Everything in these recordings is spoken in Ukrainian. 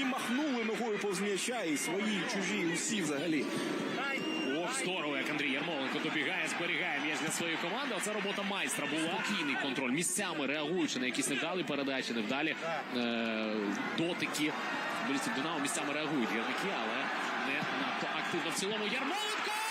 і махнули ногою повз м'яча. І свої, і чужі, і усі взагалі. Ох, здорово, як Андрій Ярмоленко добігає, зберігає м'яч для своєї команди. Оце робота майстра була. Спокійний контроль місцями реагуючи на якісь невдалі передачі, невдалі е, дотики. Футболістів Динамо місцями реагують гірники, але не надто активно в цілому. Ярмоленко!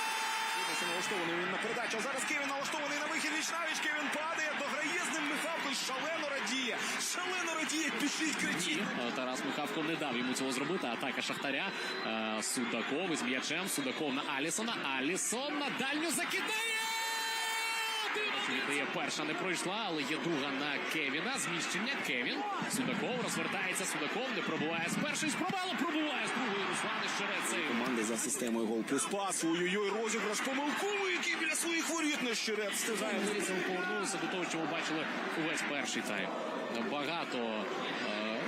Дивимося, налаштований він на передачу. Зараз Кевін налаштований на вихід вічнавіч. Кевін падає, дограє з ним Михавко і шалено радіє. Шалено радіє, біжить, кричить. Е, Тарас Михавко не дав йому цього зробити. Атака Шахтаря. Е, Судаков із м'ячем. Судаков на Алісона. Алісон на дальню закидає. Віддає перша не пройшла, але є друга на Кевіна. Зміщення Кевін. Судаков розвертається. Судаков не пробуває з першої спробали. Пробуває з другої Руслан Щерецей. Команди за системою гол плюс пас. Ой-ой-ой, розіграш помилковий, який біля своїх воріт не щерет встигає. Ми повернулися до того, що ми бачили увесь перший тайм. Багато. Е,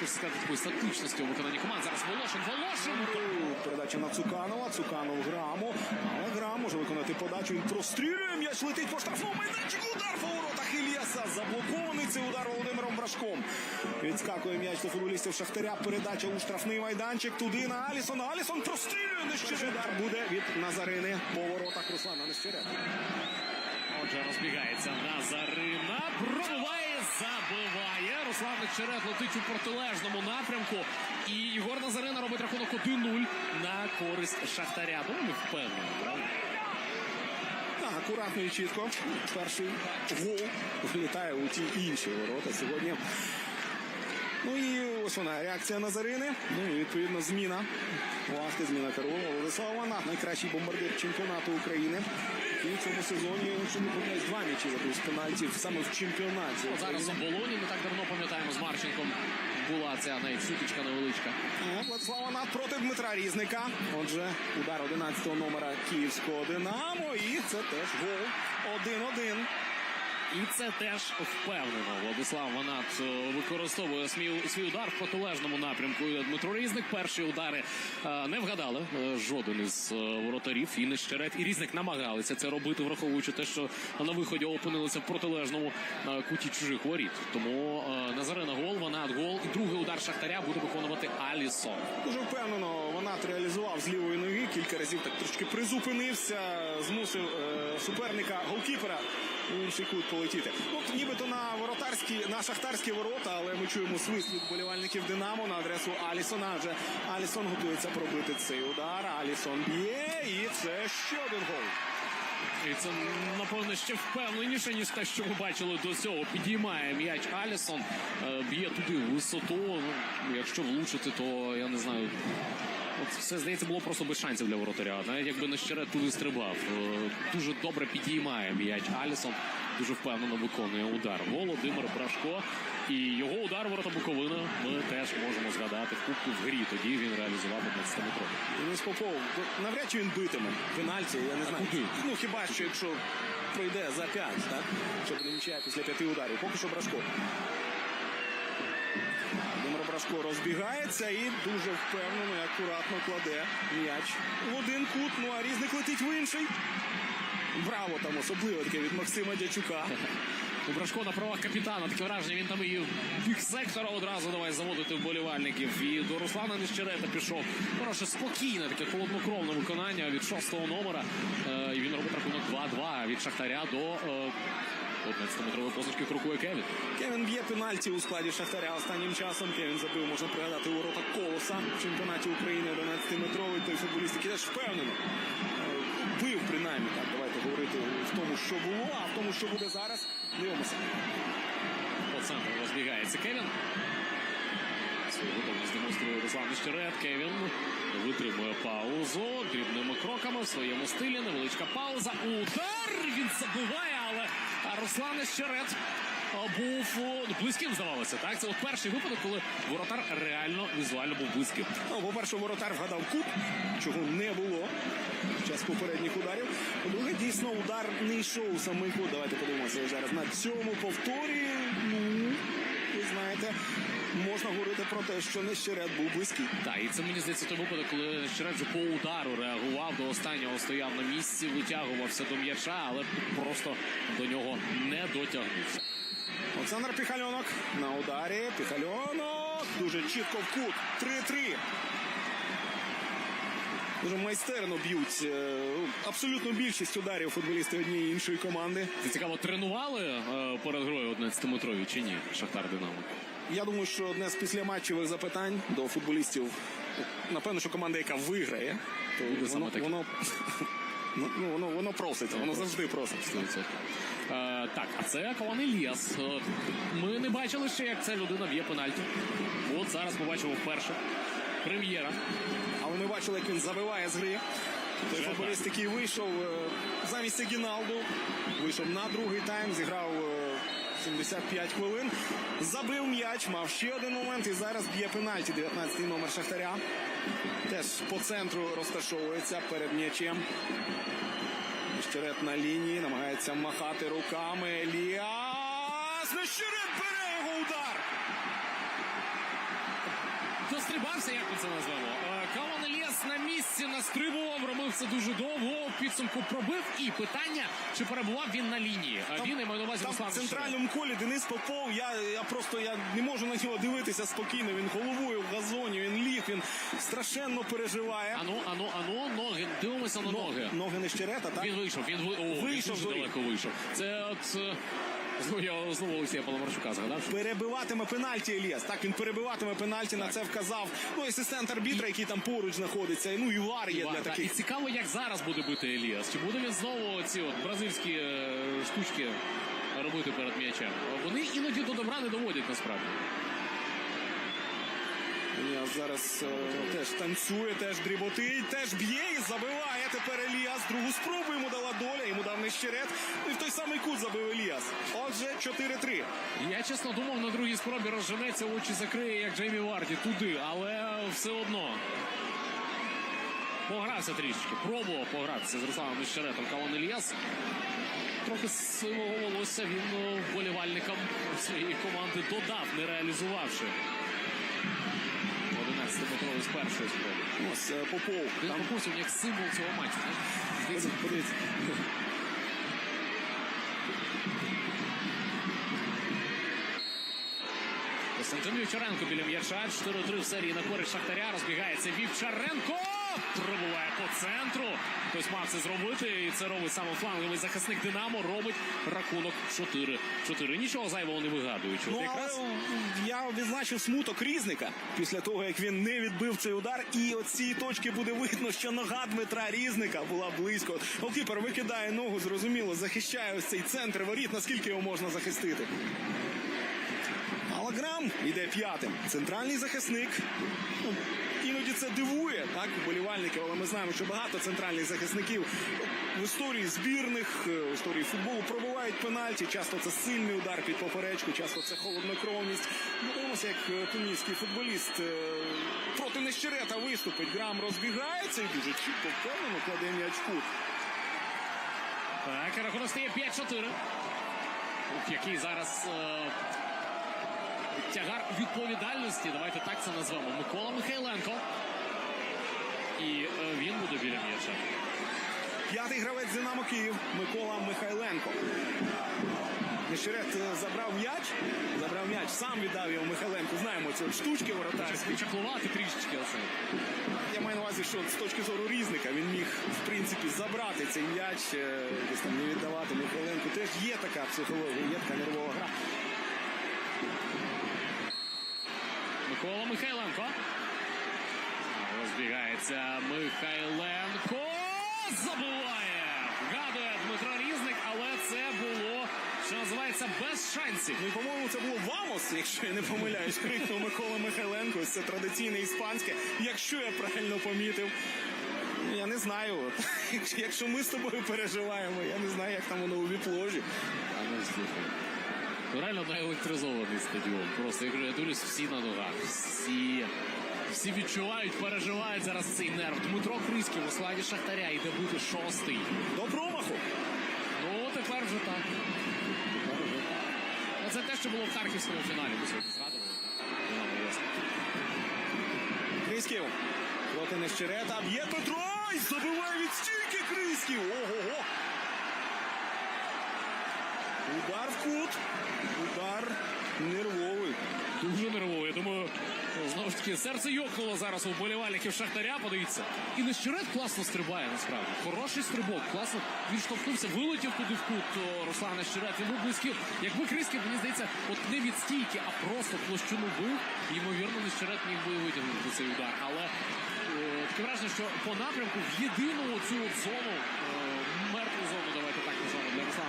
Хочу сказати такої статичності у виконанні команд. Зараз Волошин. Волошин. Передача на Цуканова. Цуканов граму. Але грам може виконати подачу. Він прострілює. М'яч летить по штрафному майданчику. Удар по воротах Ільяса. Заблокований цей удар Володимиром Брашком. Відскакує м'яч до футболістів Шахтаря. Передача у штрафний майданчик. Туди на Алісона. Алісон прострілює. Нещире. Удар буде від Назарини по воротах Руслана Нещире. Отже, розбігається Назарина. Пробиває, забиває. Руслан Черед летить у протилежному напрямку. І Єгор Назарина робить рахунок 1-0 на користь Шахтаря. Ну, ми впевнені, правда? Акуратно і чітко. Перший гол влітає у ті інші ворота сьогодні. Ну і ось вона реакція Назарини. Ну і відповідно зміна. Власне, зміна Карола. Владислав Ванат, найкращий бомбардир чемпіонату України. І в цьому сезоні, якщо не помиляюсь, два м'ячі забив з пенальтів саме в чемпіонаті. От Зараз у Болоні не так давно пам'ятаємо з Марченком. Була ця навіть сутичка невеличка. Ну, Владислав Ванат проти Дмитра Різника. Отже, удар 11-го номера Київського Динамо. І це теж гол 1-1. І це теж впевнено. Владислав Ванат е, використовує свій, удар в протилежному напрямку. Дмитро Різник перші удари е, не вгадали е, жоден із воротарів. І Нещерет, і Різник намагалися це робити, враховуючи те, що на виході опинилися в протилежному куті чужих воріт. Тому Назарина гол, Ванат гол. І другий удар Шахтаря буде виконувати Алісон. Дуже впевнено, Ванат реалізував з лівої ноги. Кілька разів так трошки призупинився, змусив суперника голкіпера у інший кут полетіти. Ну, нібито на воротарські, на шахтарські ворота, але ми чуємо свист від болівальників Динамо на адресу Алісона. Адже Алісон готується пробити цей удар. Алісон б'є, і це ще один гол. І це напевно ще впевненіше, ніж те, що ми бачили до цього. Підіймає м'яч Алісон, е, б'є туди висоту. Ну, якщо влучити, то я не знаю. Все здається було просто без шансів для воротаря. Навіть якби Нещерет туди стрибав. Е, Дуже добре підіймає м'яч Алісон. Дуже впевнено виконує удар. Володимир Брашко. І його удар ворота Буковина ми теж можемо згадати в кубку в грі. Тоді він реалізував 15 метровий. Денис Попов, ну, навряд чи він битиме пенальті, я не знаю. куди? Ну хіба що якщо пройде за п'ять, так? Що буде нічия після п'яти ударів. Поки що Брашко. Володимир розбігається і дуже впевнено і акуратно кладе м'яч в один кут. Ну а різник летить в інший. Браво там особливо таке від Максима Дячука. У Брашко на правах капітана таке враження. Він там і в сектора одразу давай заводити вболівальників. І до Руслана Нещерета пішов. Хороше спокійне, таке холоднокровне виконання від шостого номера. Е, і він робить рахунок 2-2 від Шахтаря до е, 11-метрової позначки крокує Кевін. Кевін б'є пенальті у складі Шахтаря останнім часом. Кевін забив, можна пригадати, у ворота колоса в чемпіонаті України 11-метровий. Той футболіст, який теж впевнено е, бив принаймні так. Давайте говорити в тому, що було, а в тому, що буде зараз. Дивимося. По центру розбігається Кевін. Свою готовність демонструє Руслан Нещерет. Кевін витримує паузу дрібними кроками в своєму стилі. Невеличка пауза. Удар! Він забиває, але Руслан Щерет був близьким, здавалося. Так, це от перший випадок, коли воротар реально візуально був близьким. Ну, по-перше, воротар вгадав кут, чого не було під час попередніх ударів. По-друге, дійсно удар не йшов самий кут. Давайте подивимося зараз на цьому повторі. Ну, ви знаєте, можна говорити про те, що нещеред був близький. Так, і це мені здається той випадок, коли Щерет вже по удару реагував до останнього, стояв на місці, витягувався до м'яча, але просто до нього не дотягнувся. Олександр Піхальонок на ударі. Піхальонок дуже чітко в кут. 3-3. Дуже майстерно б'ють. е, Абсолютно більшість ударів футболісти однієї іншої команди. Це цікаво, тренували е, перед грою 11-метрові чи ні? Шахтар Динамо. Я думаю, що одне з післяматчевих запитань до футболістів. Напевно, що команда, яка виграє, то Буде саме воно, таке. воно, ну, воно, воно просить, воно завжди просить. 100%. Е, так, а це Кован Ільяс. Е, Ми не бачили ще, як ця людина б'є пенальті. От зараз побачимо вперше. Прем'єра. Але він забиває з гри. Той футболіст, який вийшов е, замість Гіналду, вийшов на другий тайм, зіграв е, 75 хвилин, забив м'яч, мав ще один момент і зараз б'є пенальті. 19-й номер Шахтаря. Теж по центру розташовується перед м'ячем. Щерет на лінії, намагається махати руками. Еліас! Нещерет бере його удар! Дострибався, як це назвемо. Ільяс на місці настрибував, робив це дуже довго. В підсумку пробив. І питання, чи перебував він на лінії. А він я маю на увазі Там Руслан в центральному колі Денис Попов. Я, я просто я не можу на нього дивитися спокійно. Він головою в газоні, він ліг, він страшенно переживає. Ану, ану, ану, ноги. Дивимося на ноги. Ноги не щерета, так? Він вийшов, він ви... О, Вийшов з дуже далеко вийшов. Це от е, я знову Олексія Паламарчука згадав. Перебиватиме пенальті Еліас. Так, він перебиватиме пенальті, на це вказав. Ну, асистент арбітра, який там поруч знаходиться. Ну і вар є Іван, для та, І цікаво, як зараз буде бити Еліас. Чи буде він знову ці от бразильські е, штучки робити перед м'ячем? Вони іноді до добра не доводять насправді. Еліас зараз е, теж танцює, теж дріботить, теж б'є і забиває. Тепер Еліас. Другу спробу йому дала доля, йому дав нещерет. І в той самий кут забив Еліас. Отже, 4-3. Я чесно думав, на другій спробі розженеться, очі закриє, як Джеймі Варді, туди, але все одно. Погрався трішечки, пробував погратися з Русланом Нещеретом Калон Ільяс. Трохи сивого волосся він е, вболівальникам своєї команди додав, не реалізувавши. 11-метровий з першої спроби. Ось е, Попов. Він Там пропустив як символ цього матчу. Подивіться. Подивіться. Костянтин Вівчаренко біля м'яча. 4-3 в серії на користь Шахтаря. Розбігається Вівчаренко. Пробуває по центру. Хтось мав це зробити. І це робить саме фланговий захисник Динамо. Робить рахунок 4-4. Нічого зайвого не вигадуючи. Ну, якраз я відзначив смуток різника після того, як він не відбив цей удар. І от цієї точки буде видно, що нога Дмитра Різника була близько. Голкіпер викидає ногу, зрозуміло, захищає ось цей центр воріт, наскільки його можна захистити. Алаграм йде п'ятим. Центральний захисник. Ну, Іноді це дивує, так, вболівальників, але ми знаємо, що багато центральних захисників в історії збірних, е, в історії футболу пробувають пенальті. Часто це сильний удар під поперечку, часто це холоднокровність. Ну, Дивимося, як е, тунісський футболіст е, проти нещерета виступить. Грам розбігається і дуже чітко впевнено кладе м'яч в кут. так, рахунок стає 5-4. Який зараз тягар відповідальності. Давайте так це назвемо. Микола Михайленко. І е, він буде біля м'яча. П'ятий гравець Динамо Київ Микола Михайленко. Нещерет е, забрав м'яч, забрав м'яч, сам віддав його Михайленко. Знаємо ці штучки воротарські. Чаклувати трішечки оце. Я маю на увазі, що з точки зору різника він міг в принципі забрати цей м'яч, е, десь там не віддавати Михайленку. Теж є така психологія, є така нервова гра. Микола Михайленко. Розбігається Михайленко. Забуває. Вгадує Дмитро Різник, але це було, що називається, без шансів. Ну по-моєму це було Вамос, якщо я не помиляюсь, крикнув Микола Михайленко. Це традиційне іспанське. Якщо я правильно помітив. Я не знаю. От, якщо- Якщо ми з тобою переживаємо, я не знаю, як там воно у віпложі. А ну слухай. Реально наелектризований стадіон. Просто якщо я дивлюсь, всі на ногах. Всі всі відчувають, переживають зараз цей нерв. Дмитро Криськів у складі Шахтаря йде бути шостий. До промаху. Ну, тепер вже так. Тепер вже так. Це те, що було в Харківському фіналі. Ми сьогодні згадували. Криськів. Проти Нещерета. Б'є Петро! І забиває від стійки Криськів! Ого-го! Удар в кут. Удар нервовий. Дуже нервово. Я думаю, знову ж таки, серце йокнуло зараз у вболівальників Шахтаря. Подивіться. І Нещерет класно стрибає насправді. Хороший стрибок, класно відштовхнувся, вилетів туди в кут Руслан Нещерет. Він був близький. Якби Криський, мені здається, от не від стійки, а просто площину бив. Ймовірно, Нещерет міг би витягнути цей удар. Але е, таке враження, що по напрямку в єдину цю от зону, е, мертву зону, давайте так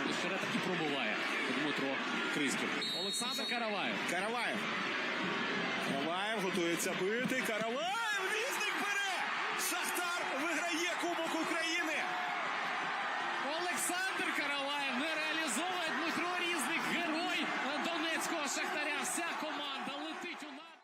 Руслана і пробиває Дмитро Криськів. Олександр Караваєв. Караваєв. Караваєв готується бити. Караваєв! Різник бере! Шахтар виграє Кубок України! Олександр Караваєв не реалізовує Дмитро Різник, герой Донецького Шахтаря. Вся команда